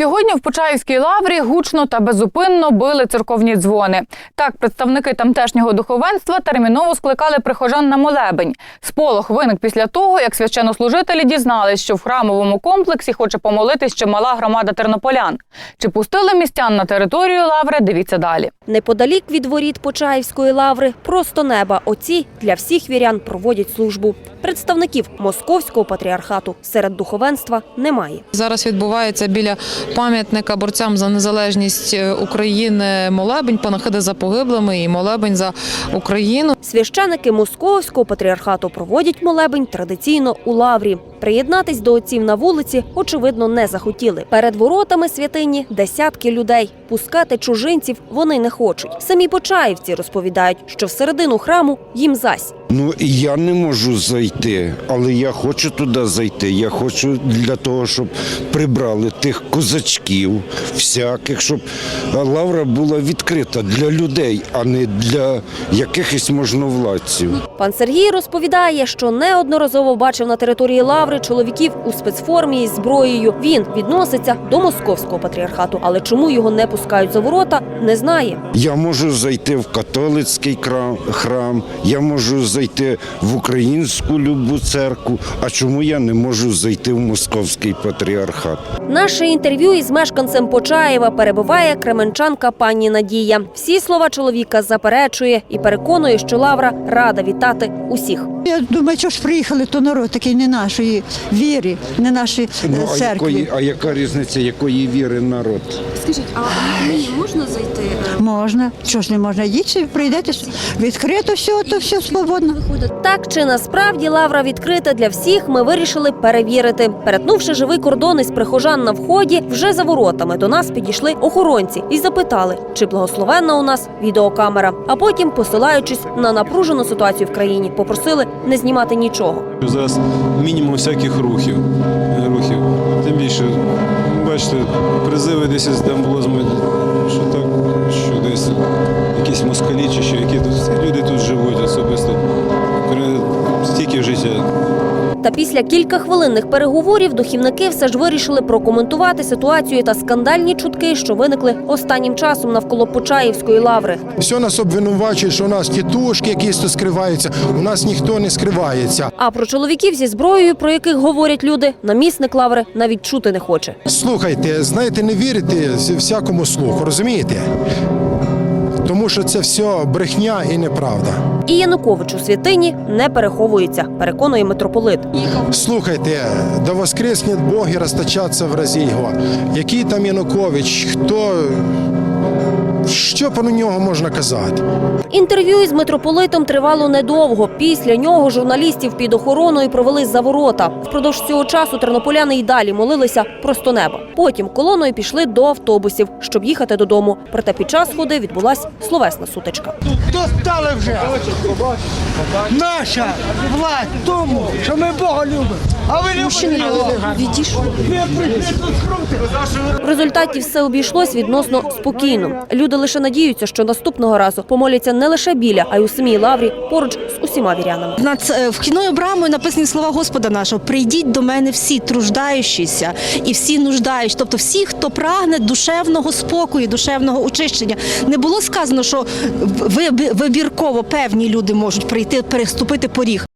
Сьогодні в Почаївській лаврі гучно та безупинно били церковні дзвони. Так, представники тамтешнього духовенства терміново скликали прихожан на молебень. Сполох виник після того, як священнослужителі дізнались, що в храмовому комплексі хоче помолитись чимала громада тернополян. Чи пустили містян на територію лаври? Дивіться далі. Неподалік від воріт Почаївської лаври просто неба. Оці для всіх вірян проводять службу. Представників московського патріархату серед духовенства немає. Зараз відбувається біля пам'ятника борцям за незалежність е, України молебень, панахиди за погиблими і молебень за Україну. Священики московського патріархату проводять молебень традиційно у лаврі. Приєднатись до отців на вулиці, очевидно, не захотіли. Перед воротами святині десятки людей. Пускати чужинців вони не хочуть. Самі почаївці розповідають, що всередину храму їм зась. Ну я не можу зайти, але я хочу туди зайти. Я хочу для того, щоб прибрали тих козачків, всяких, щоб лавра була відкрита для людей, а не для якихось можновладців. Пан Сергій розповідає, що неодноразово бачив на території лаври чоловіків у спецформі із зброєю. Він відноситься до московського патріархату, але чому його не пускають за ворота, не знає. Я можу зайти в католицький храм, я можу зайти в українську любу церкву. А чому я не можу зайти в московський патріархат? Наше інтерв'ю із мешканцем Почаєва перебуває кременчанка пані Надія. Всі слова чоловіка заперечує і переконує, що лавра рада вітати усіх. Я думаю, що ж приїхали, то народ такий не нашої віри, не нашої е, Ну, а, церкви. якої, а яка різниця, якої віри народ? Скажіть, а Можна. Що ж не можна? Їдьте, прийдете, відкрито все, то все свободно. Так чи насправді лавра відкрита для всіх, ми вирішили перевірити. Перетнувши живий кордон із прихожан на вході, вже за воротами до нас підійшли охоронці і запитали, чи благословенна у нас відеокамера. А потім, посилаючись на напружену ситуацію в країні, попросили не знімати нічого. Зараз мінімум всяких рухів. рухів. Тим більше, бачите, призиви десь там було що так, що десь якісь москалі чи що, які тут люди тут живуть особисто. Стільки життя. Та після кількахвилинних переговорів духівники все ж вирішили прокоментувати ситуацію та скандальні чутки, що виникли останнім часом навколо Почаївської лаври. Все нас обвинувачують, що у нас тітушки якісь тут скриваються. У нас ніхто не скривається. А про чоловіків зі зброєю, про яких говорять люди, намісник лаври навіть чути не хоче. Слухайте, знаєте, не вірите всякому слуху, розумієте? Тому що це все брехня і неправда. І Янукович у святині не переховується, переконує митрополит. Слухайте, до воскресні Бог і розтачаться в разі його. Який там Янукович, хто. Що про нього можна казати? Інтерв'ю із митрополитом тривало недовго. Після нього журналістів під охороною провели за ворота. Впродовж цього часу тернополяни й далі молилися просто неба. Потім колоною пішли до автобусів, щоб їхати додому. Проте під час ходи відбулась словесна сутичка. Достали вже. Наша власть тому, що ми Бога любимо. А ви любите його. Ви прийшли тут скрути. В результаті все обійшлось відносно спокійно. Люди лише надіються, що наступного разу помоляться не лише біля, а й у самій лаврі поруч з усіма вірянами. Над е, вхідною брамою написані слова Господа нашого: прийдіть до мене всі труждаючіся і всі нуждаючі, тобто всі, хто прагне душевного спокою, душевного очищення. Не було сказано, що ви- вибірково певні люди можуть прийти переступити поріг.